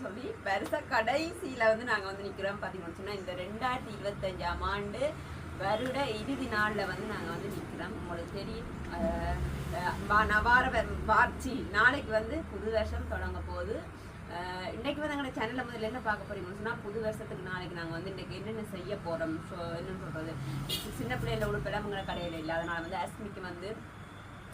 சொல்லி பெருசாக கடைசியில் வந்து நாங்கள் வந்து நிற்கிறோம் பார்த்தீங்கன்னு சொன்னால் இந்த ரெண்டாயிரத்தி இருபத்தஞ்சாம் ஆண்டு வருட இறுதி நாளில் வந்து நாங்கள் வந்து நிற்கிறோம் உங்களுக்கு தெரியும். அஹ், நவார வார்ச்சி நாளைக்கு வந்து புது வருஷம் தொடங்க போகுது. இன்றைக்கு வந்து எங்களோட சேனலில் முதல்ல என்ன பார்க்க போறீங்கன்னு சொன்னால் புது வருஷத்துக்கு நாளைக்கு நாங்கள் வந்து இன்றைக்கு என்னென்ன செய்ய போகிறோம் ஸோ என்னென்னு சொல்றது? சின்ன பிள்ளையில் உடுப்பெல்லாம் எங்களை கடையில் இல்லை அதனால் வந்து அஸ்மிக்கு வந்து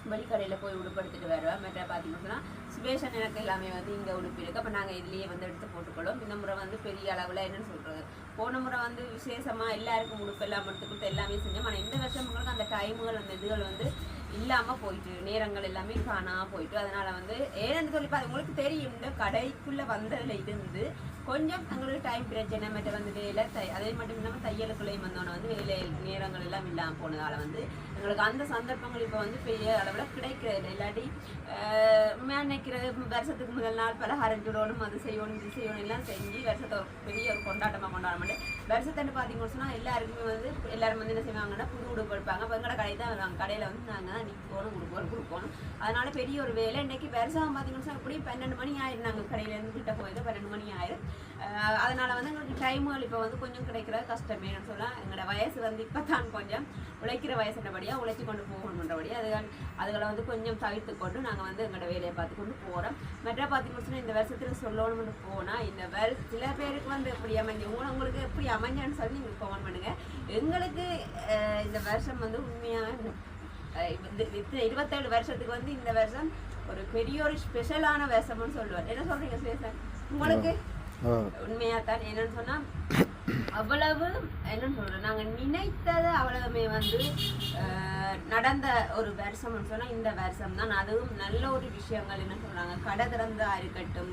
வெளிக்கடையில் போய் உடுப்படுத்திட்டு வருவேன். மற்ற பார்த்தீங்கன்னா சுபேஷன் எனக்கு எல்லாமே வந்து இங்கே உடுப்பு அப்போ நாங்கள் இதுலேயே வந்து எடுத்து போட்டுக்கொள்ளும் இந்த முறை வந்து பெரிய அளவில் என்னன்னு சொல்கிறது போன முறை வந்து விசேஷமாக எல்லாருக்கும் உடுப்பு எல்லாம் எடுத்து கொடுத்து எல்லாமே செஞ்சோம். ஆனால் இந்த வருஷம் உங்களுக்கு அந்த டைமுகள் அந்த இதுகள் வந்து இல்லாமல் போயிட்டு நேரங்கள் எல்லாமே காணாமல் போயிட்டு. அதனால் வந்து ஏன்னு சொல்லி பாரு உங்களுக்கு தெரியும் இந்த கடைக்குள்ளே வந்ததில் இருந்து கொஞ்சம் எங்களுக்கு டைம் பிரச்சனை. மட்டும் வந்து வேலை தை அதே மட்டும் இல்லாமல் தையலுக்குள்ளேயும் வந்தோன்னே வந்து வேலை நேரங்கள் எல்லாம் இல்லாமல் போனதால் வந்து எங்களுக்கு அந்த சந்தர்ப்பங்கள் இப்போ வந்து பெரிய அளவில் கிடைக்கிறது இல்லாட்டி நினைக்கிறது. வருஷத்துக்கு முதல் நாள் பலகாரம் சுடணும் அது செய்யணும் இது செய்யணும் எல்லாம் செஞ்சு வருஷத்தை ஒரு பெரிய ஒரு கொண்டாட்டமாக கொண்டாட மாட்டேன். வருஷத்தை பார்த்தீங்கன்னு சொன்னால் எல்லாருக்குமே வந்து எல்லாரும் வந்து என்ன செய்வாங்கன்னா புது உடுப்பு எடுப்பாங்க. அப்போ எங்களோட கடை தான் வருவாங்க. கடையில் வந்து நாங்கள் தான் நிற்கணும் கொடுக்கணும் கொடுப்போம். அதனால பெரிய ஒரு வேலை. இன்னைக்கு வருஷம் பார்த்தீங்கன்னு சொன்னால் எப்படியும் பன்னெண்டு மணி ஆயிரும். நாங்கள் கடையிலேருந்து கிட்ட போயிட்டு பன்னெண்டு மணி ஆயிரும். அதனால் வந்து எங்களுக்கு டைமுகள் இப்போ வந்து கொஞ்சம் கிடைக்கிறது கஷ்டமே. சொல்லலாம் எங்களோட வயசு வந்து இப்போ தான் கொஞ்சம் உழைக்கிற வயசுன்றபடியாக உழைச்சி கொண்டு போகணுன்றபடியாக அதுகள் அதுகளை வந்து கொஞ்சம் தவிர்த்து கொண்டு நாங்கள் வந்து எங்களோட வேலையை பார்த்து கொண்டு போகிறோம் மற்ற பார்த்தீங்கன்னு இந்த வருஷத்தில் சொல்லணும்னு போனால் இந்த வரு சில பேருக்கு வந்து எப்படி அமைஞ்சு உங்க- உங்களுக்கு எப்படி அமைஞ்சான்னு சொல்லி நீங்கள் ஃபோன் பண்ணுங்க. எங்களுக்கு இந்த வருஷம் வந்து உண்மையாக இந்த இருபத்தேழு வருஷத்துக்கு வந்து இந்த வருஷம் ஒரு பெரிய ஒரு ஸ்பெஷலான வருஷம்னு சொல்லுவார். என்ன சொல்றீங்க சுயசன் உங்களுக்கு? ஆ. உண்மையா தான் என்னன்னு சொன்னா அவ்வளவு என்னன்னு சொல்றேன் நாங்க நினைத்தது அவ்வளவுமே வந்து நடந்த ஒரு வருஷம்னு சொன்னா இந்த வருஷம் தான் அதுவும் நல்ல ஒரு விஷயங்கள் என்ன சொல்றாங்க? கடை திறந்தா இருக்கட்டும்.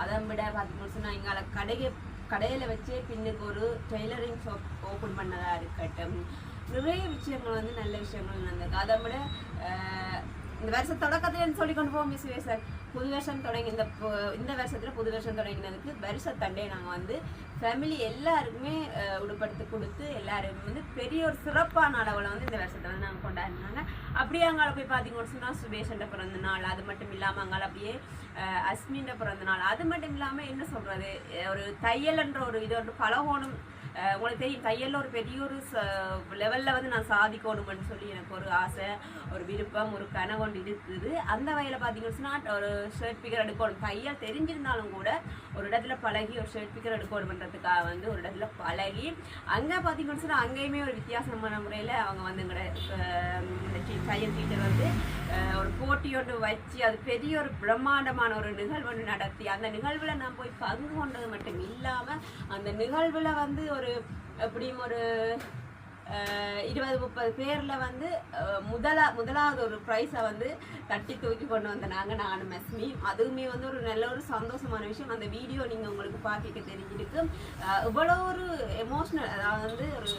அதை விட பார்த்தீங்கன்னு சொன்னால் எங்களை கடையை கடையில வச்சே பின்னுக்கு ஒரு டெய்லரிங் ஷாப் ஓப்பன் பண்ணதா இருக்கட்டும். நிறைய விஷயங்கள் வந்து நல்ல விஷயங்கள் நடந்திருக்கு. அதை விட இந்த வருஷம் தொடக்கத்தை சொல்லி கொண்டு போவோம் மிஸ் சார். புது வருஷம் தொடங்கி இந்த இந்த வருஷத்தில் புது வருஷம் தொடங்கினதுக்கு வருஷத்தண்டே நாங்கள் வந்து ஃபேமிலி எல்லாருக்குமே உடுப்படுத்தி கொடுத்து எல்லாருமே வந்து பெரிய ஒரு சிறப்பான அளவில் வந்து இந்த வருஷத்தை வந்து நாங்கள் கொண்டாடினாங்க. அப்படியே அங்கால போய் பார்த்தீங்கன்னு சொன்னால் சுபேஷன்ற பிறந்த நாள் அது மட்டும் இல்லாமல் அங்கால அப்படியே அஹ், அஸ்மின்ற பிறந்த நாள் அது மட்டும் இல்லாமல் என்ன சொல்கிறது ஒரு தையல்ன்ற ஒரு இது ஒரு பலகோணம் உங்களுக்கு தெரியும் தையலில் ஒரு பெரிய ஒரு லெவலில் வந்து நான் சாதிக்கணும்னு சொல்லி எனக்கு ஒரு ஆசை ஒரு விருப்பம் ஒரு கனவு இருக்குது. அந்த வகையில் பார்த்தீங்கன்னு ஒரு ஷர்ட் பிக்கர் எடுக்கணும். தையல் தெரிஞ்சிருந்தாலும் கூட ஒரு இடத்துல பழகி ஒரு ஷர்ட் பிக்கர் எடுக்கணுன்றதுக்காக வந்து ஒரு இடத்துல பழகி அங்கே பார்த்தீங்கன்னு அங்கேயுமே ஒரு வித்தியாசமான முறையில் அவங்க வந்து எங்களோட தையல் டீச்சர் வந்து ஒரு ஒரு போட்டியோடு வச்சு அது பெரிய ஒரு பிரம்மாண்டமான ஒரு நிகழ்வு ஒன்று நடத்தி அந்த நிகழ்வில் நான் போய் பங்கு கொண்டது மட்டும் இல்லாமல் அந்த நிகழ்வில் வந்து ஒரு ஒரு எப்படியும் ஒரு இருபது முப்பது பேரில் வந்து முதலா முதலாவது ஒரு ப்ரைஸை வந்து தட்டி தூக்கி கொண்டு வந்த நாங்கள் நானும் மெஸ்மி. அதுவுமே வந்து ஒரு நல்ல ஒரு சந்தோஷமான விஷயம். அந்த வீடியோ நீங்கள் உங்களுக்கு பார்க்க தெரிஞ்சிருக்கு. இவ்வளோ ஒரு எமோஷ்னல் அதாவது வந்து ஒரு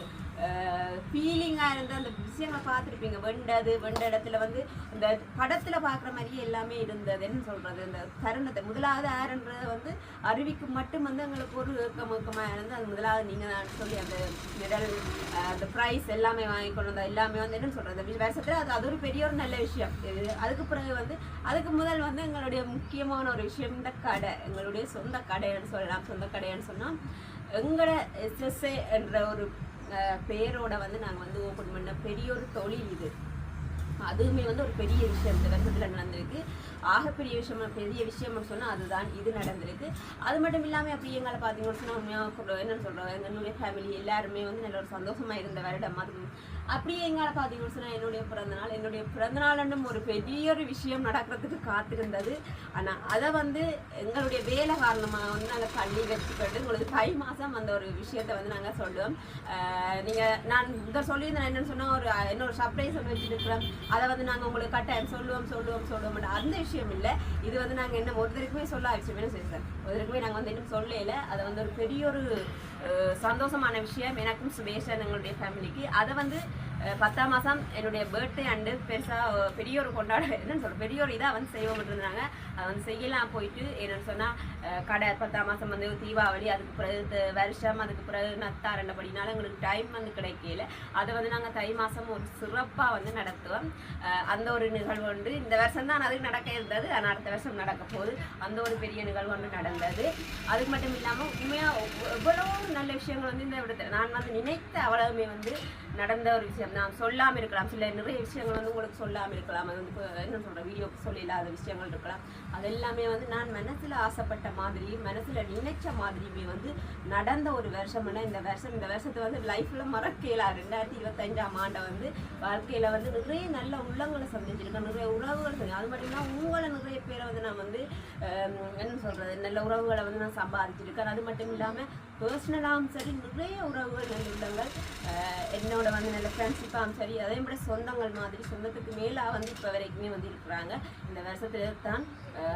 ஃபீலிங்காக இருந்த அந்த விஷயங்களை பார்த்துருப்பீங்க. வெண்டது வெண்ட இடத்துல வந்து இந்த படத்தில் பார்க்குற மாதிரியே எல்லாமே இருந்தது. என்ன சொல்கிறது இந்த தருணத்தை முதலாவது யாருன்றதை வந்து அருவிக்கு மட்டும் வந்து எங்களுக்கு ஒரு ஏக்கம் ஏக்கமாக இருந்து அது முதலாவது நீங்கள் தான் சொல்லி அந்த மெடல் அந்த ப்ரைஸ் எல்லாமே வாங்கி கொண்டு வந்தால் எல்லாமே வந்து என்ன சொல்கிறது வருஷத்தில் அது அது ஒரு பெரிய ஒரு நல்ல விஷயம். இது அதுக்கு பிறகு வந்து அதுக்கு முதல் வந்து எங்களுடைய முக்கியமான ஒரு விஷயம் இந்த கடை. எங்களுடைய சொந்த கடைன்னு சொல்லலாம். சொந்த கடைன்னு சொன்னால் எங்களோட எஸ்எஸ்ஏ என்ற ஒரு பேரோட வந்து நாங்கள் வந்து ஓப்பன் பண்ண பெரிய ஒரு தொழில் இது. அதுவுமே வந்து ஒரு பெரிய விஷயம். இந்த வருஷத்தில் நடந்திருக்கு. ஆகப்பெரிய விஷயம் பெரிய விஷயம்னு சொன்னால் அதுதான். இது நடந்திருக்கு. அது மட்டும் இல்லாமல் அப்படி எங்களை பார்த்தீங்கன்னு சொன்னால் உண்மையாக என்னென்னு சொல்கிறோம் எங்களுடைய ஃபேமிலி எல்லாருமே வந்து நல்ல ஒரு சந்தோஷமாக இருந்த வருடம். அது அப்படியே எங்களை பார்த்தீங்கன்னு சொன்னால் என்னுடைய பிறந்தநாள் என்னுடைய பிறந்தநாளும் ஒரு பெரிய ஒரு விஷயம் நடக்கிறதுக்கு காத்திருந்தது. ஆனால் அதை வந்து எங்களுடைய வேலை காரணமாக வந்து நாங்கள் தள்ளி வச்சுக்கிட்டு உங்களுக்கு தை மாதம் அந்த ஒரு விஷயத்தை வந்து நாங்கள் சொல்லுவோம். நீங்கள் நான் இதை சொல்லியிருந்தேன் என்னென்னு சொன்னால் ஒரு அஹ், இன்னொரு சர்ப்ரைஸ் ஒன்று வச்சுருக்கிறோம். அதை வந்து நாங்கள் உங்களுக்கு கட்டாயம் சொல்லுவோம் சொல்லுவோம் சொல்லுவோம். அந்த விஷயம் இல்லை. இது வந்து நாங்கள் என்ன ஒருத்தருக்குமே சொல்ல விஷயம் என்ன சரி சார்? ஒருத்தருக்குமே நாங்கள் வந்து இன்னும் சொல்லல அதை வந்து ஒரு பெரிய ஒரு சந்தோஷமான விஷயம். எனக்கும் சுபேஷன் எங்களுடைய ஃபேமிலிக்கு அதை வந்து பத்தாம் மாதம் என்னுடைய பர்த்டே அண்டு பெருசாக பெரிய ஒரு கொண்டாட என்னன்னு சொல்ற பெரிய ஒரு இதாக வந்து செய்வோம் இருந்தாங்க. அதை வந்து செய்யலாம் போயிட்டு என்னன்னு சொன்னால் கடை பத்தாம் மாதம் வந்து தீபாவளி அதுக்கு பிறகு வருஷம் அதுக்கு பிறகு நத்தார் ரெண்டபடினால எங்களுக்கு டைம் வந்து கிடைக்கல. அதை வந்து நாங்கள் தை மாதம் ஒரு சிறப்பாக வந்து நடத்துவோம். அந்த ஒரு நிகழ்வு ஒன்று. இந்த வருஷம் தான் அதுக்கு நடக்க இருந்தது. ஆனால் அடுத்த வருஷம் நடக்க போகுது. அந்த ஒரு பெரிய நிகழ்வு ஒன்று நடந்தது. அதுக்கு மட்டும் இல்லாமல் உண்மையாக எவ்வளோ நல்ல விஷயங்கள் வந்து இந்த இடத்துல நான் வந்து நினைத்த அவ்வளவுமே வந்து நடந்த ஒரு விஷயம் நான் சொல்லாமல் இருக்கலாம். சில நிறைய விஷயங்கள் வந்து உங்களுக்கு சொல்லாமல் இருக்கலாம். அது வந்து என்ன சொல்கிறேன் வீடியோக்கு சொல்லில்லாத விஷயங்கள் இருக்கலாம். அது எல்லாமே வந்து நான் மனசில் ஆசைப்பட்ட மாதிரி மனசில் நினைச்ச மாதிரியுமே வந்து நடந்த ஒரு வருஷம்னா இந்த வருஷம் இந்த வருஷத்தை வந்து லைஃப்பில் மறக்கல ரெண்டாயிரத்தி இருபத்தஞ்சாம் ஆண்டை வந்து வாழ்க்கையில் வந்து நிறைய நல்ல உள்ளங்களை சந்திச்சிருக்கேன். நிறைய உறவுகள் சந்தி அது மட்டும் இல்லாமல் உங்களை நிறைய பேரை வந்து நான் வந்து என்ன சொல்கிறது நல்ல உறவுகளை வந்து நான் சம்பாதிச்சிருக்கேன். அது மட்டும் இல்லாமல் பர்சனலாகவும் சரி நிறைய உறவுகள் நல்ல என்னோட வந்து நல்ல ஃப்ரெண்ட்ஷிப்பாகவும் சரி அதே மாதிரி சொந்தங்கள் மாதிரி சொந்தத்துக்கு மேலாக வந்து இப்போ வரைக்குமே வந்து இருக்கிறாங்க. இந்த வருஷத்துல தான்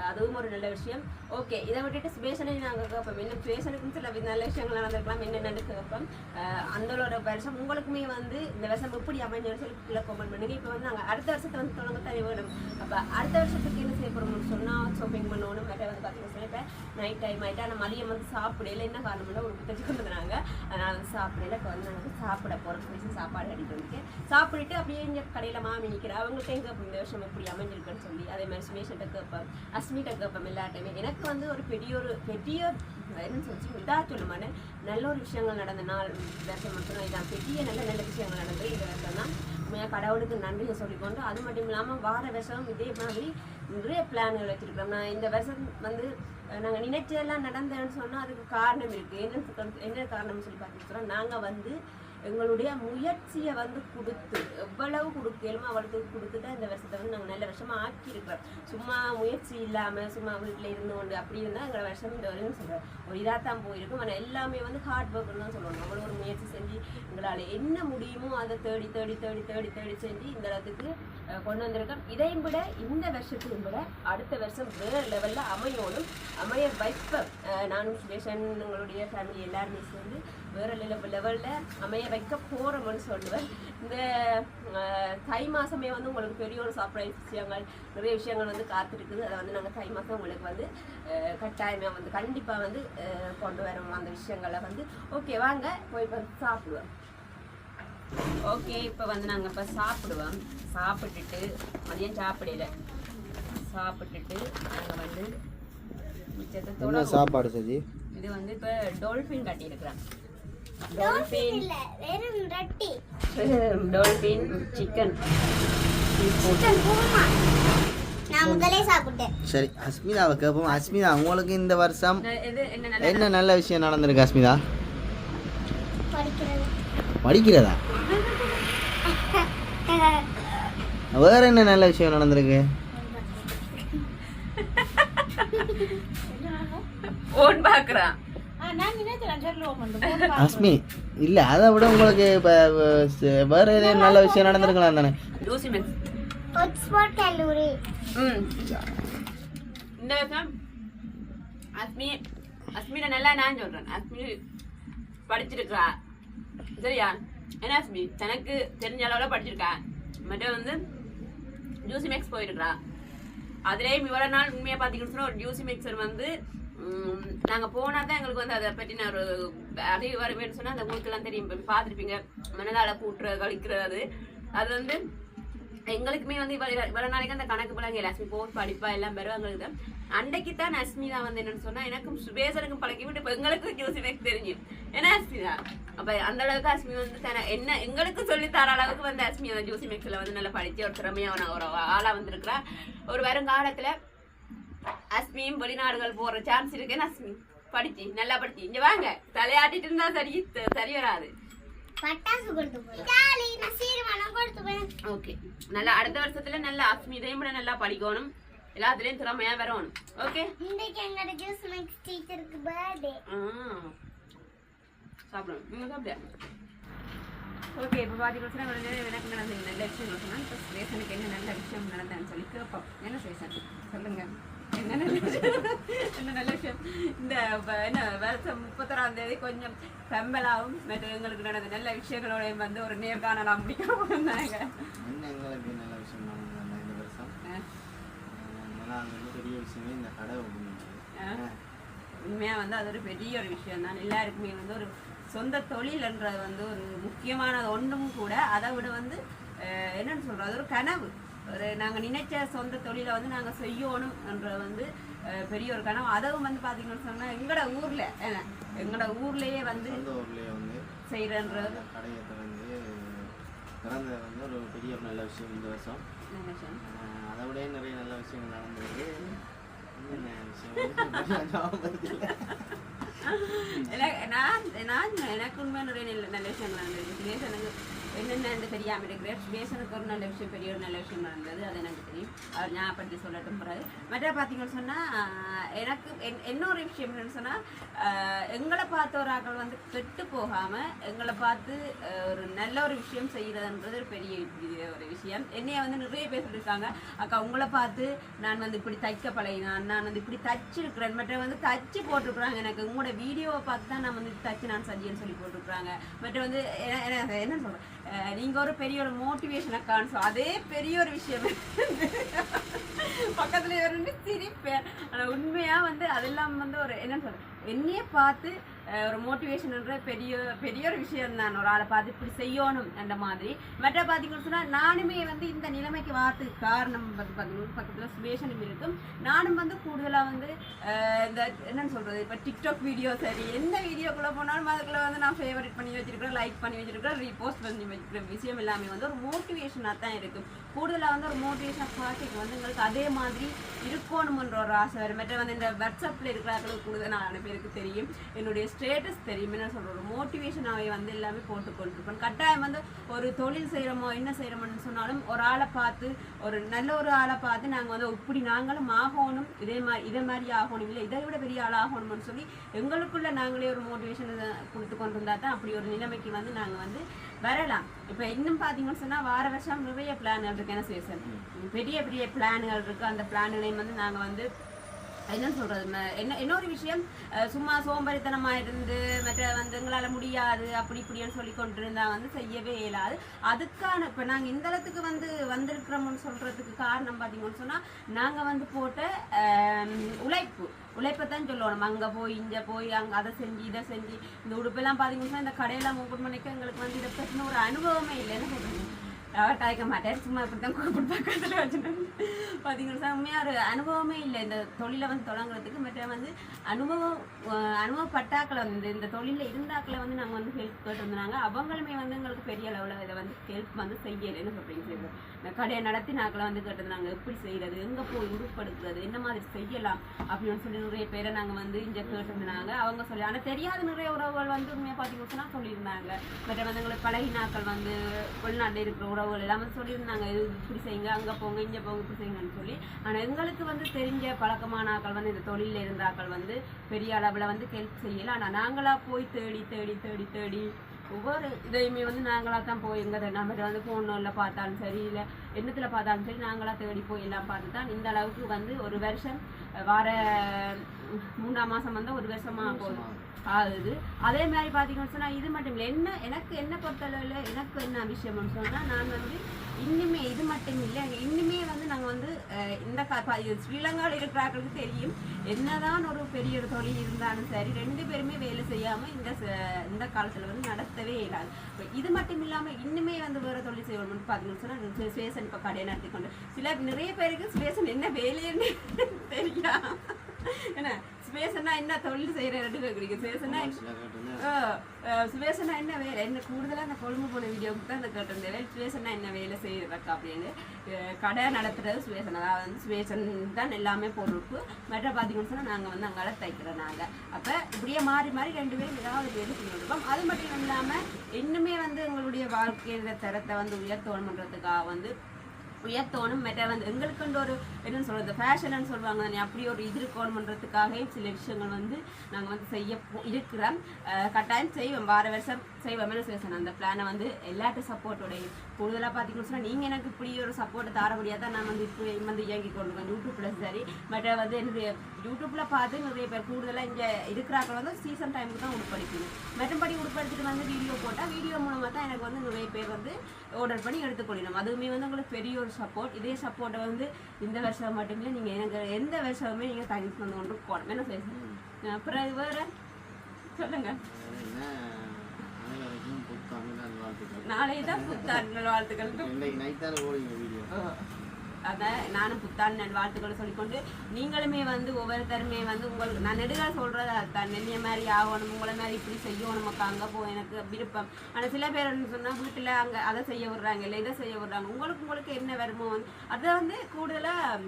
அதுவும் ஒரு நல்ல விஷயம் ஓகே இதை விட்டுட்டு சுபேஷனை நாங்கள் கேட்போம் இன்னும் சுபேஷனுக்கும் சில நல்ல விஷயங்கள் நடந்திருக்கலாம் என்னென்னு கேட்போம் அந்தளோட அந்த ஒரு வருஷம் உங்களுக்குமே வந்து இந்த வருஷம் எப்படி அமைஞ்சு சொல்லி கீழே கமெண்ட் பண்ணுங்க இப்போ வந்து நாங்கள் அடுத்த வருஷத்தை வந்து தொடங்க தனி வேணும் அப்போ அடுத்த வருஷத்துக்கு என்ன செய்ய போகிறோம்னு சொன்னால் ஷாப்பிங் பண்ணணும் வேற வந்து பார்த்தீங்கன்னா சொல்லி இப்போ நைட் டைம் ஆகிட்டு ஆனால் மதியம் வந்து சாப்பிடல என்ன காரணம்னா ஒரு புத்தச்சு கொண்டு வந்தாங்க அதனால் வந்து சாப்பிடல இப்போ வந்து நாங்கள் சாப்பிட போகிறோம் சொல்லி சாப்பாடு அடிட்டு வந்துட்டு சாப்பிட்டுட்டு அப்படியே இங்கே கடையில் மாமி நிற்கிறேன் அவங்கள்ட்ட எங்கே இந்த வருஷம் எப்படி அமைஞ்சிருக்குன்னு சொல்லி அதே மாதிரி சுமேஷன்ட்ட கேட்பேன் அஸ்மி கேட்பேன் எல்லா எனக்கு வந்து ஒரு பெரிய ஒரு பெரிய என்ன சொல்லி இதாக சொல்லுமானே நல்ல ஒரு விஷயங்கள் நடந்த நாள் வருஷம் மட்டும் இதான். பெரிய நல்ல நல்ல விஷயங்கள் நடந்தது. இந்த வருஷம் தான் உண்மையாக கடவுளுக்கு நன்றியை சொல்லிக்கொண்டு அது மட்டும் இல்லாமல் வார வருஷம் இதே மாதிரி நிறைய பிளான்கள் வச்சுருக்கோம் நான் இந்த வருஷம் வந்து நாங்கள் நினைச்சதெல்லாம் நடந்தேன்னு சொன்னால் அதுக்கு காரணம் இருக்குது என்ன என்ன காரணம்னு சொல்லி பார்த்துக்கிறோம் நாங்கள் வந்து எங்களுடைய முயற்சியை வந்து கொடுத்து எவ்வளவு கொடுக்கலுமோ அவ்வளவுக்கு கொடுத்து தான் இந்த வருஷத்தை வந்து நாங்கள் நல்ல வருஷமாக ஆக்கியிருக்கிறோம். சும்மா முயற்சி இல்லாமல் சும்மா வீட்டில் இருந்து கொண்டு அப்படி இருந்தால் எங்களை வருஷம் இந்த வரையும் சொல்கிறோம் ஒரு இதாக தான் போயிருக்கும். ஆனால் எல்லாமே வந்து ஹார்ட் ஒர்க்னு தான் சொல்லணும் அவ்வளோ ஒரு முயற்சி செஞ்சு எங்களால் என்ன முடியுமோ அதை தேடி தேடி தேடி தேடி தேடி செஞ்சு இந்த இடத்துக்கு கொண்டு வந்திருக்கோம். இதையும் விட இந்த வருஷத்தையும் விட அடுத்த வருஷம் வேறு லெவலில் அமையோடும் அமைய வைப்பேன் நானும் சுரேஷன் ஃபேமிலி எல்லாருமே சேர்ந்து வேறு லெவல் லெவலில் அமைய வைக்க போகிறோம்னு சொல்லுவேன். இந்த தை மாதமே வந்து உங்களுக்கு பெரிய ஒரு சர்ப்ரைஸ் விஷயங்கள் நிறைய விஷயங்கள் வந்து காத்திருக்குது. அதை வந்து நாங்கள் தை மாதம் உங்களுக்கு வந்து கட்டாயமாக வந்து கண்டிப்பாக வந்து கொண்டு வரோம் அந்த விஷயங்களை வந்து. ஓகே வாங்க போய் வந்து சாப்பிடுவோம். ஓகே இப்போ வந்து நாங்கள் இப்போ சாப்பிடுவோம். சாப்பிட்டுட்டு மதியம் சாப்பிடல. சாப்பிட்டுட்டு நாங்கள் வந்து மிச்சத்தை தொடருவோம். சாப்பாடு சதி இது வந்து இப்போ டோல்ஃபின் கட்டியிருக்கிறேன் டோல்ஃபின் இல்ல வெறும் ரொட்டி. Dolphin chicken. சரி அஸ்மிதாவை கேட்போம் அஸ்மிதா உங்களுக்கு இந்த வருஷம் என்ன நல்ல என்ன நல்ல விஷயம் நடந்திருக்கு அஸ்மிதா? படிக்கிறது. படிக்கிறதா? வேற என்ன நல்ல விஷயம் நடந்திருக்கு? ஓன் பார்க்குறான் அஸ்மி இல்ல அதை விட உங்களுக்கு வேற ஏதாவது நல்ல விஷயம் நடந்திருக்கலாம் தானே? கல்லூரி. ம். இந்த வருஷம் அஸ்மி அஸ்மினை நல்லா நான் சொல்கிறேன் அஸ்மி படிச்சிருக்கா. சரியா? என்ன அஸ்மி? தனக்கு தெரிஞ்ச அளவில் படிச்சிருக்கா. மற்ற வந்து ஜூசி மேக்ஸ் போயிருக்கிறா அதுலேயும் இவ்வளோ நாள் உண்மையாக பார்த்தீங்கன்னு சொன்னால் ஒரு ஜூசி மிக்சர் வந்து நாங்கள் போனால் தான் எங்களுக்கு வந்து அதை பற்றின ஒரு அறிவு வரவேன்னு சொன்னால் அந்த ஊருக்கெல்லாம் தெரியும். பார்த்துருப்பீங்க. மனதால் கூட்டுற கழிக்கிறது. அது வந்து எங்களுக்குமே வந்து இவ்வளோ இவ்வளோ நாளைக்கு அந்த கணக்கு பிள்ளைங்க எல்லாருமே போர் படிப்பா எல்லாம் பெறுவாங்களுக்கு தான் அன்னைக்கு தான் அஸ்மிதா வந்து என்னன்னு சொன்னா எனக்கும் சுபேசருக்கும் பழக்கி விட்டு இப்போ எங்களுக்கு ஜோசிமேக்கு தெரியும். ஏன்னா அஸ்மிதா அப்ப அந்த அளவுக்கு அஸ்மி வந்து தன என்ன எங்களுக்கு சொல்லி தர அளவுக்கு வந்து அஸ்மி அந்த ஜோசி மேக்ஸ்ல வந்து நல்லா படிச்சு ஒரு திறமையான ஒரு ஆளா வந்திருக்கிறா. ஒரு வருங்காலத்துல அஸ்மியும் வெளிநாடுகள் போற சான்ஸ் இருக்குன்னு அஸ்மி படிச்சு நல்லா படிச்சு. இங்க வாங்க தலையாட்டிட்டு இருந்தா சரி சரி வராது. பட்டாசு கொடுத்து போய் ஓகே. நல்லா அடுத்த வருஷத்துல நல்லா அஸ்மி இதையும் விட நல்லா படிக்கணும். எல்லாத்துலயும் திறமையா வரணும் ஓகே இன்றைக்கு எங்களோட ஜூஸ் மிக்ஸ் டீச்சருக்கு பர்த்டே சாப்பிடணும் நீங்க சாப்பிட ஓகே இப்போ பார்த்தீங்கன்னா வந்து எனக்கு நடந்த நல்ல விஷயம் சொன்னால் இப்போ சுரேசனுக்கு என்ன நல்ல விஷயம் நடந்ததுன்னு சொல்லி கேட்போம். என்ன சுரேசன் சொல்லுங்க. என்ன நல்ல விஷயம்? என்ன நல்ல விஷயம்? இந்த என்ன வருஷம் முப்பத்தொராம் தேதி கொஞ்சம் பெம்பலாவும் மற்ற எங்களுக்கு நடந்த நல்ல விஷயங்களோடையும் வந்து ஒரு நேர்காணலாம் முடிக்காம இருந்தாங்க என்ன எங்களுக்கு நல்ல விஷயம் அதனால் அது வந்து பெரிய விஷயமே இந்த கடை ஓப்பன் ஆ. உண்மையாக வந்து அது ஒரு பெரிய ஒரு விஷயம் தான் எல்லாருக்குமே வந்து ஒரு சொந்த தொழில்ன்றது வந்து ஒரு முக்கியமான ஒன்றும் கூட. அதை விட வந்து என்னன்னு சொல்கிறது அது ஒரு கனவு. ஒரு நாங்கள் நினைச்ச சொந்த தொழிலை வந்து நாங்கள் செய்யணும்ன்றது வந்து அஹ், பெரிய ஒரு கனவு. அதுவும் வந்து பார்த்தீங்கன்னு சொன்னால் எங்களோட ஊரில் எங்களோட ஊர்லேயே வந்து ஊர்லேயே வந்து செய்கிறன்றது அந்த கடையை திறந்து திறந்தது வந்து ஒரு பெரிய நல்ல விஷயம் இந்த வருஷம். அதை விட நிறைய நல்ல விஷயங்கள் நடந்தது என்ன விஷயம்? எனக்கு நான் நான் எனக்கு உண்மை நிறைய நல்ல நல்ல விஷயங்கள் நடந்தது என்னென்னு தெரியாமல் இருக்கிறேன் பேசனுக்கு ஒரு நல்ல விஷயம் பெரிய ஒரு நல்ல விஷயம் நடந்தது அது எனக்கு தெரியும். அவர் ஞாபகப்படுத்தி சொல்லட்டும் பிறகு. மற்ற பார்த்தீங்கன்னு சொன்னால் எனக்கு என் இன்னொரு விஷயம் என்னென்னு சொன்னால் எங்களை பார்த்த ஒரு ஆட்கள் வந்து கெட்டு போகாமல் எங்களை பார்த்து ஒரு நல்ல ஒரு விஷயம் செய்கிறதுன்றது ஒரு பெரிய ஒரு விஷயம். என்னைய வந்து நிறைய பேர் சொல்லியிருக்காங்க அக்கா உங்களை பார்த்து நான் வந்து இப்படி தைக்க பழகினான். நான் வந்து இப்படி தச்சிருக்கிறேன். மற்ற வந்து தச்சு போட்டிருக்கிறாங்க எனக்கு. உங்களோட வீடியோவை பார்த்து தான் நான் வந்து தச்சு நான் சஜின்னு சொல்லி போட்டிருக்கிறாங்க. மற்ற வந்து என்ன- என்ன என்ன சொல்கிறேன் நீங்கள் ஒரு பெரிய ஒரு மோட்டிவேஷனை காணும் அதே பெரிய ஒரு விஷயம். பக்கத்தில் இருந்து சிரிப்பேன். ஆனால் உண்மையாக வந்து அதெல்லாம் வந்து ஒரு என்ன சொல்கிறேன் என்னையே பார்த்து ஒரு மோட்டிவேஷன்ன்ற பெரிய பெரிய ஒரு விஷயம் தான் ஒரு ஆளை பார்த்து இப்படி செய்யணும் அந்த மாதிரி மற்ற பார்த்தீங்கன்னு சொன்னால் நானுமே வந்து இந்த நிலைமைக்கு வார்த்துக்கு காரணம் வந்து பார்த்தீங்கன்னா பக்கத்தில் சுவேஷனும் இருக்கும் நானும் வந்து கூடுதலாக வந்து இந்த என்னன்னு சொல்கிறது இப்போ டிக்டாக் வீடியோ சரி எந்த வீடியோக்குள்ளே போனாலும் அதுக்குள்ளே வந்து நான் ஃபேவரட் பண்ணி வச்சிருக்கிறேன் லைக் பண்ணி வச்சிருக்கிறேன் ரீபோஸ்ட் பண்ணி வச்சிருக்கிற விஷயம் எல்லாமே வந்து ஒரு மோட்டிவேஷனாக தான் இருக்கும் கூடுதலாக வந்து ஒரு மோட்டிவேஷன் பார்ட்டிக்கு வந்து எங்களுக்கு அதே மாதிரி இருக்கணுமன்ற ஒரு ஆசை வரும் மற்ற வந்து இந்த வாட்ஸ்அப்பில் இருக்கிறார்களுக்கு நான் பேருக்கு தெரியும் என்னுடைய ஸ்டேட்டஸ் தெரியும் என்ன சொல்ற ஒரு மோட்டிவேஷனாகவே வந்து எல்லாமே போட்டு கொண்டிருப்பேன் கட்டாயம் வந்து ஒரு தொழில் செய்கிறோமோ என்ன செய்கிறோமோன்னு சொன்னாலும் ஒரு ஆளை பார்த்து ஒரு நல்ல ஒரு ஆளை பார்த்து நாங்கள் வந்து இப்படி நாங்களும் ஆகணும் இதே மாதிரி இதே மாதிரி ஆகணும் இல்லை இதை விட பெரிய ஆள் ஆகணும்னு சொல்லி எங்களுக்குள்ள நாங்களே ஒரு மோட்டிவேஷன் கொடுத்து கொண்டு இருந்தால் தான் அப்படி ஒரு நிலைமைக்கு வந்து நாங்கள் வந்து வரலாம். இப்போ இன்னும் பார்த்தீங்கன்னு சொன்னால் வார வருஷம் நிறைய பிளான்கள் இருக்கு. என்ன சேசன் பெரிய பெரிய பிளான்கள் இருக்குது அந்த பிளான்களையும் வந்து நாங்கள் வந்து என்ன சொல்றது? ம- என்ன இன்னொரு விஷயம் சும்மா சோம்பரித்தனமா இருந்து மற்ற வந்து எங்களால முடியாது அப்படி இப்படின்னு சொல்லி கொண்டிருந்தா வந்து செய்யவே இயலாது. அதுக்கான இப்ப நாங்க இந்த இடத்துக்கு வந்து வந்திருக்கிறோம்னு சொல்றதுக்கு காரணம் பாத்தீங்கன்னு சொன்னா நாங்க வந்து போட்ட உழைப்பு உழைப்பை. தான் சொல்லணும். அங்கே போய் இங்கே போய் அங்கே அதை செஞ்சு இதை செஞ்சு. இந்த உடுப்பெல்லாம் பார்த்தீங்கன்னு சொன்னால் இந்த கடையெல்லாம் ஓப்பன் பண்ணிக்க எங்களுக்கு வந்து இதை பற்றின ஒரு அனுபவமே இல்லைன்னு சொல்றேன் அவர் டாய்க்க மாட்டேன் சும்மா இப்படி தான் கூப்பிட்டு பக்கத்தில் வச்சுட்டேன் பார்த்தீங்கன்னா உண்மையாக ஒரு அனுபவமே இல்லை. இந்த தொழிலை வந்து தொடங்குறதுக்கு. மற்ற வந்து அனுபவம் அனுபவப்பட்டாக்களை வந்து இந்த தொழிலில் இருந்தாக்களை வந்து நாங்கள் வந்து ஹெல்ப் கேட்டிருந்தாங்க அவங்களுமே வந்து எங்களுக்கு பெரிய அளவில் இதை வந்து ஹெல்ப் வந்து செய்யலைன்னு அப்படின்னு சொல்லுவோம் இந்த கடையை நடத்தி நாக்களை வந்து கேட்டிருந்தாங்க எப்படி செய்கிறது எங்கே போய் உருப்படுத்துறது? என்ன மாதிரி செய்யலாம்? அப்படின்னு சொல்லி நிறைய பேரை நாங்கள் வந்து இங்கே கேட்டிருந்தாங்க அவங்க சொல்லி ஆனால் தெரியாத நிறைய உறவுகள் வந்து உண்மையாக பார்த்தீங்கன்னா சொல்லியிருந்தாங்க. மற்ற வந்து எங்களுக்கு பழகினாக்கள் வந்து வெளிநாட்டில் இருக்கிற உறவுகள் எல்லாம் வந்து சொல்லியிருந்தாங்க. இது இப்படி செய்யுங்க அங்கே போங்க இங்கே போங்க இப்படி செய்யுங்கன்னு சொல்லி. ஆனால் எங்களுக்கு வந்து தெரிஞ்ச பழக்கமான ஆக்கள் வந்து இந்த தொழிலில் இருந்த ஆக்கள் வந்து பெரிய அளவில் வந்து ஹெல்ப் செய்யலை. ஆனால் நாங்களாக போய் தேடி தேடி தேடி தேடி ஒவ்வொரு இதையுமே வந்து நாங்களாக தான் போய் எங்கே நம்ம வந்து ஃபோனில் பார்த்தாலும் சரி இல்லை எண்ணத்தில் பார்த்தாலும் சரி நாங்களாக தேடி போய் எல்லாம் பார்த்து தான் இந்த அளவுக்கு வந்து ஒரு வருஷம் வார மூணாம் மாதம் வந்து ஒரு வருஷமாக போகுது ஆகுது. அதே மாதிரி பார்த்தீங்கன்னு சொன்னால் இது மட்டும் இல்லை. என்ன எனக்கு என்ன பொறுத்தளவில் எனக்கு என்ன விஷயம்னு சொன்னால் நான் வந்து இன்னுமே இது மட்டும் இல்லை இன்னுமே வந்து நாங்கள் வந்து இந்த இது ஸ்ரீலங்காவில் இருக்கிறார்களுக்கு தெரியும். என்னதான் ஒரு பெரிய ஒரு தொழில் இருந்தாலும் சரி ரெண்டு பேருமே வேலை செய்யாமல் இந்த இந்த காலத்தில் வந்து நடத்தவே இல்லாது இப்போ இது மட்டும் இல்லாமல் இன்னுமே வந்து வேறு தொழில் செய்யணும்னு பார்த்தீங்கன்னு சொன்னால் சுவேசன் இப்போ கடையை நடத்தி கொண்டு சில நிறைய பேருக்கு சுவேசன் என்ன வேலைன்னு தெரியா என்ன சுவேசன்னா என்ன தொழில் செய்கிற ரெண்டு கேட்குறீங்க சுவேசன்னா சில சுவேசனா என்ன வேலை? என்ன கூடுதலாக அந்த கொழும்பு போன வீடியோவுக்கு தான் இந்த கேட்டிருந்தேன் சுவேசனா என்ன வேலை செய்யறக்கா அப்படின்னு. கடை நடத்துறது சுவேசன் அதாவது வந்து சுவேசன் தான் எல்லாமே பொருளுக்கு மற்ற பார்த்தீங்கன்னு சொன்னால் நாங்கள் வந்து அங்கால தைக்கிறோம் நாங்கள் அப்போ இப்படியே மாறி மாறி ரெண்டு பேரும் ஏதாவது வேலை செஞ்சுருக்கோம் அது மட்டும் இல்லாமல் இன்னுமே வந்து எங்களுடைய வாழ்க்கையில தரத்தை வந்து உயர்த்தணுன்றதுக்காக வந்து உயர்த்தோணும் மெட்டர் வந்து எங்களுக்குன்ற ஒரு என்னன்னு சொல்கிறது ஃபேஷன்னு சொல்லுவாங்க தானே. அப்படி ஒரு இது இருக்கணுன்றதுக்காக சில விஷயங்கள் வந்து நாங்கள் வந்து செய்ய இருக்கிறோம். கட்டாயம் செய்வோம். வார வருஷம் என்ன செய்ய அந்த பிளானை வந்து எல்லாட்டு சப்போர்ட்டோடையும் கூடுதலாக பார்த்தீங்கன்னு சொன்னால் நீங்கள் எனக்கு இப்படி ஒரு சப்போர்ட்டை தர முடியாது? தான் நான் வந்து இப்படி வந்து இயங்கி கொண்டுருக்கேன். யூடியூப்பில் சரி. பட் வந்து என்னுடைய யூடியூப்பில் பார்த்து நிறைய பேர் கூடுதலாக இங்கே இருக்கிறாங்க வந்து சீசன் டைமுக்கு தான் உட்படுத்தணும் மற்றபடி உட்படுத்திட்டு வந்து வீடியோ போட்டால் வீடியோ மூலமாக தான் எனக்கு வந்து நிறைய பேர் வந்து ஆர்டர் பண்ணி எடுத்துக்கொள்ளணும் அதுவுமே வந்து உங்களுக்கு பெரிய ஒரு சப்போர்ட் இதே சப்போர்ட்டை வந்து இந்த வருஷம் மட்டும் நீங்கள் எனக்கு எந்த வருஷமுமே நீங்கள் தேங்க்ஸ் வந்து கொண்டு போகணும். என்ன செய்ய அப்புறம் வேறு? சொல்லுங்க. புத்தாண்டு நல்வாழ்த்துக்கள். நாளை தான் புத்தாண்டு வாழ்த்துக்கள் இன்றைக்கு நைட்டால ஓடிங்க வீடியோ. அதான் நானும் புத்தாண்டு நல்வாழ்த்துக்களை சொல்லிக்கொண்டு நீங்களுமே வந்து ஒவ்வொருத்தருமே வந்து உங்களுக்கு நான் நெடுக சொல்றது அதுதான் நெல்லிய மாதிரி ஆகணும் உங்களை மாதிரி இப்படி செய்யணும் நமக்கு அங்கே போ எனக்கு விருப்பம். ஆனால் சில பேர் என்ன சொன்னால் வீட்டில் அங்கே அதை செய்ய விடுறாங்க இல்லை இதை செய்ய விடுறாங்க. உங்களுக்கு உங்களுக்கு என்ன வருமோ வந்து அதை வந்து கூடுதலாக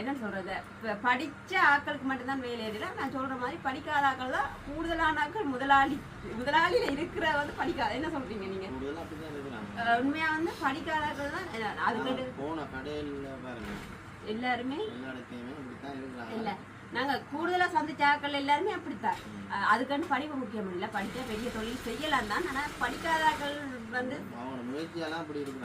என்ன சொல்றது? இப்ப படிச்ச ஆட்களுக்கு மட்டும்தான் வேலை இல்லை நான் சொல்ற மாதிரி படிக்காத ஆட்கள் தான் கூடுதலான ஆட்கள் முதலாளி. முதலாளியில இருக்கிற வந்து படிக்காத என்ன சொல்றீங்க நீங்க? உண்மையா வந்து படிக்காத ஆட்கள் தான் அதுக்கு போன கடையில் பாருங்க. எல்லாருமே எல்லா இடத்தையுமே இப்படி தான் இருக்கிறாங்க இல்ல நாங்க கூடுதலா சந்திச்ச ஆட்கள் எல்லாருமே அப்படித்தான். அஹ் அதுக்காண்டு படிப்பு முக்கியம் இல்ல. படிச்சா பெரிய தொழில் செய்யலாம் தான். ஆனா படிக்காத ஆட்கள் வந்து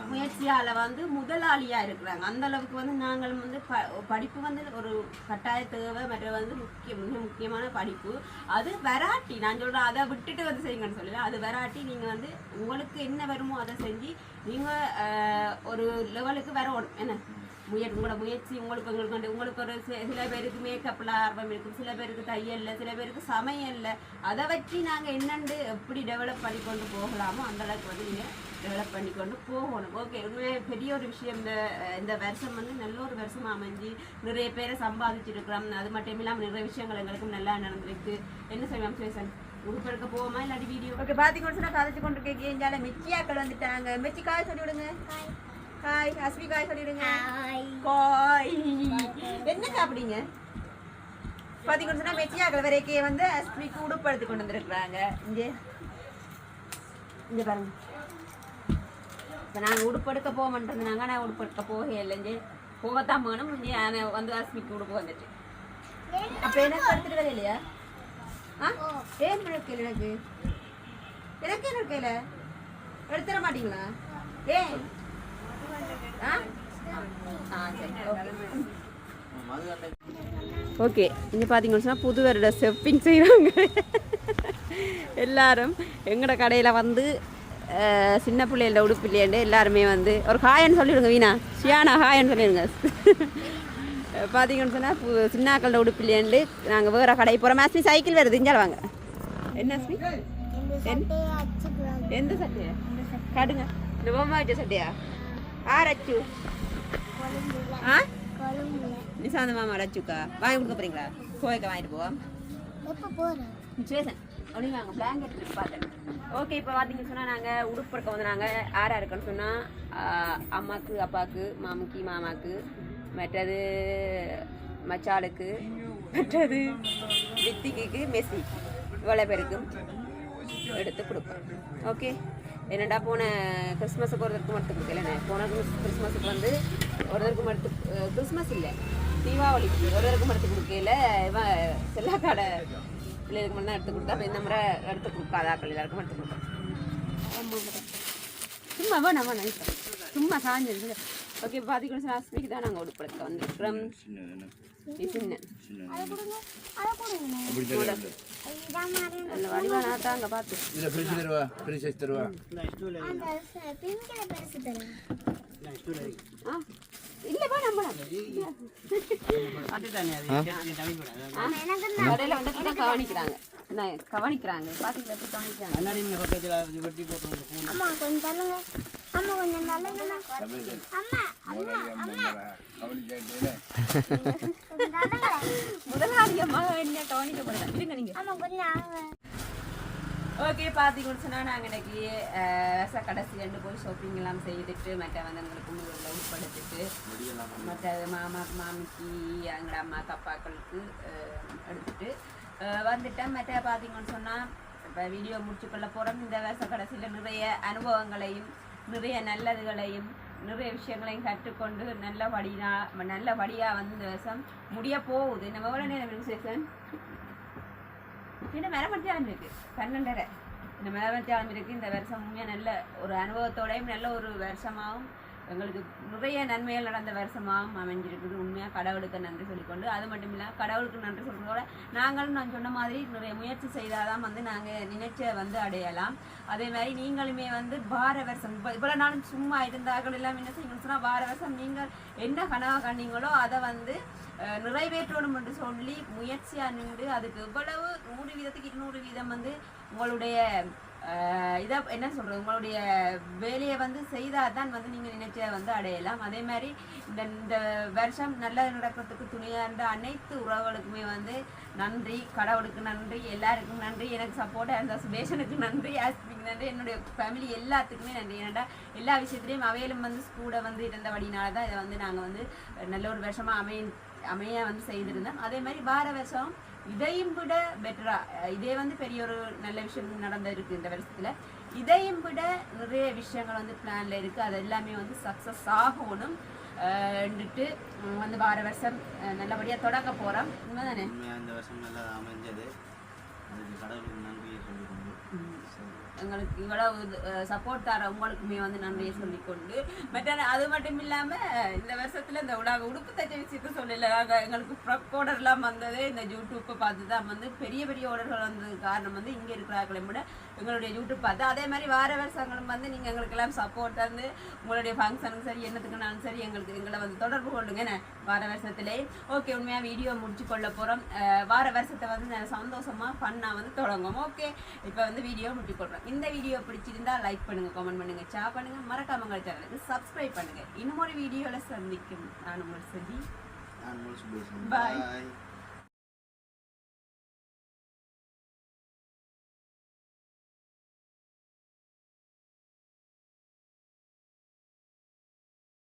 முயற்சியால வந்து முதலாளியா இருக்கிறாங்க. அந்த அளவுக்கு வந்து நாங்கள் வந்து ப- படிப்பு வந்து ஒரு கட்டாய தேவை மற்ற வந்து முக்கிய மிக முக்கியமான படிப்பு. அது வெராட்டி நான் சொல்றேன் அதை விட்டுட்டு வந்து செய்யுங்கன்னு சொல்லல. அது வெராட்டி நீங்க வந்து உங்களுக்கு என்ன வருமோ அதை செஞ்சு நீங்க அஹ், ஒரு லெவலுக்கு வரணும் என்ன? முயற் உங்களோட முயற்சி உங்களுக்கு உங்களுக்கு வந்து உங்களுக்கு ஒரு சில பேருக்கு மேக்கப்ல ஆர்வம் இருக்கும் சில பேருக்கு தையல்ல சில பேருக்கு சமையல்ல அதை வச்சு நாங்கள் என்னண்டு எப்படி டெவலப் பண்ணி கொண்டு போகலாமோ அந்த அளவுக்கு வந்து நீங்கள் டெவலப் பண்ணி கொண்டு போகணும். ஓகே உண்மையே பெரிய ஒரு விஷயம் இந்த இந்த வருஷம் வந்து நல்ல ஒரு வருஷம் அமைஞ்சு நிறைய பேரை சம்பாதிச்சிருக்கிறோம். அது மட்டும் இல்லாமல் நிறைய விஷயங்கள் எங்களுக்கும் நல்லா நடந்திருக்கு. என்ன செய்வோம் சேசன் உடுப்பெடுக்க போவோமா இல்லாட்டி வீடியோ? ஓகே பார்த்தீங்கன்னு சொன்னால் கதைச்சு கொண்டு கேட்க மெச்சியாக்கள் வந்துட்டாங்க. மெச்சி காய் சொல்லி விடுங்க காய் அஸ்மி காய் சொல்லிடுங்க. ஹாய் காய். என்ன சாப்பிடுங்க பார்த்தீங்கன்னு சொன்னா மெச்சியாக்கள் வரைக்கும் வந்து அஸ்மிக்கு உடுப்படுத்தி கொண்டு வந்திருக்கிறாங்க இங்கே. இங்கே பாருங்க. இப்போ நாங்கள் உடுப்படுக்க போக மாட்டேங்கிறாங்க நான் உடுப்படுக்க போக இல்லைஞ்சு போகத்தான் போகணும் இங்கே நான் வந்து அஸ்மிக்கு உடுப்பு வந்துட்டு அப்போ எனக்கு எடுத்துட்டு வர இல்லையா? ஆ? ஏன் எடுக்கல எனக்கு? எனக்கு என்ன எடுக்கல எடுத்துட மாட்டீங்களா? ஏன்? ஓகே இங்கே பார்த்தீங்கன்னு சொன்னால் புது வருட ஷெப்பிங் செய்கிறாங்க எல்லாரும் எங்களோட கடையில் வந்து சின்ன பிள்ளைகள உடுப்பில்லையாண்டு எல்லாருமே வந்து ஒரு ஹாயன்னு சொல்லிவிடுங்க வீணா. ஷியானா ஹாயன்னு சொல்லிடுங்க. பார்த்தீங்கன்னு சொன்னால் சின்னாக்களோட உடுப்பில்லையாண்டு நாங்கள் வேறு கடை போகிறோம் மேஸ்மி சைக்கிள் வருது இஞ்சால வாங்க. என்ன எந்த சட்டையா? காட்டுங்க. இந்த பொம்மை வச்ச சட்டையா? ஆர் அச்சு ஆ நிசாந்த மாமா அச்சுக்கா வாங்கி கொடுக்க போகிறீங்களா கோவைக்கு வாங்கிட்டு போவோம் எப்போ போகிறோம் சேசன் அப்படி வாங்க பிளாங்கெட் பார்த்தேன் ஓகே இப்போ பார்த்தீங்கன்னு சொன்னால் நாங்கள் உடுப்பெடுக்க வந்து நாங்கள் யாரா இருக்கோன்னு சொன்னால் அம்மாக்கு அப்பாவுக்கு மாமிக்கு மாமாக்கு மற்றது மச்சாளுக்கு மற்றது வித்திக்கு மெஸ்ஸி இவ்வளோ பேருக்கு எடுத்து கொடுப்போம். ஓகே என்னடா போன கிறிஸ்மஸுக்கு ஒருத்தருக்கு எடுத்து கொடுக்கலண்ணே போன கிறிஸ்- கிறிஸ்மஸுக்கு வந்து ஒருத்தருக்கு மறுத்து கிறிஸ்மஸ் இல்லை. தீபாவளிக்கு ஒருத்தருக்கும் மறுத்து கொடுக்கல இவன் செல்லாக்காட பிள்ளைகளுக்கு மட்டும் எடுத்து கொடுத்தா அப்ப இந்த முறை எடுத்து கொடுக்காதாக்கள் எல்லாருக்கும் எடுத்து கொடுப்போம் சும்மா வேணாம் வேணாம் இப்போ சும்மா சாஞ்சிருக்கு ஓகே பார்த்தீங்கன்னா ஹாஸ்பிட்டலுக்கு தான் நாங்கள் உடுப்படுத்த வந்துருக்கிறோம் சின்ன அதை கொடுங்க அதை கொடுங்க இதான் மாதிரி நல்ல வடிவானா தாங்க பார்த்து இதில் ஃப்ரிட்ஜ் தருவா ஃப்ரிட்ஜ் சைஸ் தருவா அந்த பிங்கில பெருசு தருங்க ஆ இல்லை வேணாம் வேணாம் ஆமா, எனக்கு கடையில் வந்து தான் கவனிக்கிறாங்க என்ன கவனிக்கிறாங்க பார்த்தீங்களா எப்படி கவனிக்கிறாங்க அம்மா கொஞ்சம் தள்ளுங்க அம்மா கொஞ்சம் தள்ளுங்க அம்மா அம்மா அம்மா கொஞ்சம் தள்ளுங்க முதலாளியமாக என்ன கவனிக்கப்படுறேன் இருங்க நீங்கள் ஓகே பார்த்தீங்கன்னு சொன்னால் நாங்கள் இன்னைக்கு அஹ், கடைசி ரெண்டு போய் ஷாப்பிங் எல்லாம் செய்துட்டு மற்ற வந்து எங்களுக்கு முன்னுள்ள உட்படுத்திட்டு மற்ற மாமா மாமிக்கு எங்களோட அம்மா அப்பாக்களுக்கு எடுத்துட்டு வந்துட்டேன். மற்ற பார்த்தீங்கன்னு சொன்னால் இப்போ வீடியோ முடிச்சுக்கொள்ள போகிறோம் இந்த வருஷ கடைசியில் நிறைய அனுபவங்களையும் நிறைய நல்லதுகளையும் நிறைய விஷயங்களையும் கற்றுக்கொண்டு நல்லபடியாக நல்லபடியாக வந்து இந்த வருஷம் முடிய போகுது. நம்ம எவ்வளோ நேரம் விசேஷன் இன்னும் வர இருக்கு. பன்னெண்டரை. இந்த மேலவத்தி இருக்கு. இந்த வருஷம் உண்மையாக நல்ல ஒரு அனுபவத்தோடையும் நல்ல ஒரு வருஷமாகவும் எங்களுக்கு நிறைய நன்மைகள் நடந்த வருஷமாகவும் அமைஞ்சிருக்குது. உண்மையாக கடவுளுக்கு நன்றி சொல்லிக்கொண்டு அது மட்டும் இல்லாமல் கடவுளுக்கு நன்றி சொல்கிறதோட நாங்களும் நான் சொன்ன மாதிரி நிறைய முயற்சி செய்தால் தான் வந்து நாங்கள் நினைச்ச வந்து அடையலாம். அதே மாதிரி நீங்களுமே வந்து வார வருஷம் இப்போ இவ்வளோ நாளும் சும்மா இருந்தார்கள் எல்லாம் என்ன செய்யணும் சொன்னால் வார வருஷம் நீங்கள் என்ன கனவாக கண்டீங்களோ அதை வந்து நிறைவேற்றணும் என்று சொல்லி முயற்சியாக நின்று அதுக்கு எவ்வளவு நூறு வீதத்துக்கு இருநூறு வீதம் வந்து உங்களுடைய இதை என்ன சொல்றது உங்களுடைய வேலையை வந்து செய்தால் தான் வந்து நீங்கள் நினைச்சதை வந்து அடையலாம். அதே மாதிரி இந்த இந்த வருஷம் நல்லது நடக்கிறதுக்கு துணையாக இருந்த அனைத்து உறவுகளுக்குமே வந்து நன்றி கடவுளுக்கு நன்றி எல்லாருக்கும் நன்றி எனக்கு சப்போர்ட்டாக இருந்த சுபேஷனுக்கு நன்றி ஆஸ்பிக்கு நன்றி என்னுடைய ஃபேமிலி எல்லாத்துக்குமே நன்றி. ஏன்னாடா எல்லா விஷயத்துலையும் அவையிலும் வந்து கூட வந்து இருந்தபடினால தான் இதை வந்து நாங்கள் வந்து நல்ல ஒரு வருஷமாக அமைய அமைய வந்து செய்திருந்தோம். அதே மாதிரி வார வருஷம் இதையும் விட பெட்டரா இதே வந்து பெரிய ஒரு நல்ல விஷயம் நடந்திருக்கு இந்த வருஷத்துல. இதையும் விட நிறைய விஷயங்கள் வந்து பிளான்ல இருக்கு. அது எல்லாமே வந்து சக்சஸ் ஆகணும். அஹ்ன்னுட்டு வந்து வார வருஷம் நல்லபடியாக நல்லபடியா தொடங்க போறோம். உண்மைதானே? இந்த வருஷம் நல்லா அமைஞ்சது. அதுக்கு கடவுளுக்கு நன்றி எங்களுக்கு இவ்வளவு சப்போர்ட் தர உங்களுக்குமே வந்து நன்றியை சொல்லிக்கொண்டு மற்ற அது மட்டும் இல்லாம இந்த வருஷத்துல இந்த உலக உடுப்பு தைச்ச விஷயத்த சொல்லல. எங்களுக்கு ப்ரப் ஆர்டர்லாம் வந்தது. இந்த யூடியூப்பை பார்த்து தான் வந்து பெரிய பெரிய ஆர்டர்கள் வந்தது காரணம் வந்து இங்கே இருக்கிறார்களே விட எங்களுடைய யூடியூப் பார்த்து அதே மாதிரி வார வருஷங்களும் வந்து நீங்கள் எங்களுக்கெல்லாம் சப்போர்ட் வந்து உங்களுடைய ஃபங்க்ஷனுக்கு சரி என்னத்துக்குனாலும் சரி எங்களுக்கு எங்களை வந்து தொடர்பு கொள்ளுங்க வார வருஷத்திலே. ஓகே உண்மையாக வீடியோ முடிச்சு கொள்ள போகிறோம் வார வருஷத்தை வந்து நான் ஃபன்னாக வந்து தொடங்கும். ஓகே இப்போ வந்து வீடியோ முடிச்சு கொள்கிறோம் இந்த வீடியோ பிடிச்சிருந்தா லைக் பண்ணுங்க கமெண்ட் பண்ணுங்க ஷேர் பண்ணுங்க. மறக்காம எங்கள் சேனலுக்கு சப்ஸ்கிரைப் பண்ணுங்க. இன்னும் ஒரு வீடியோல சந்திக்கும். நான் உங்கள் Bye. பாய்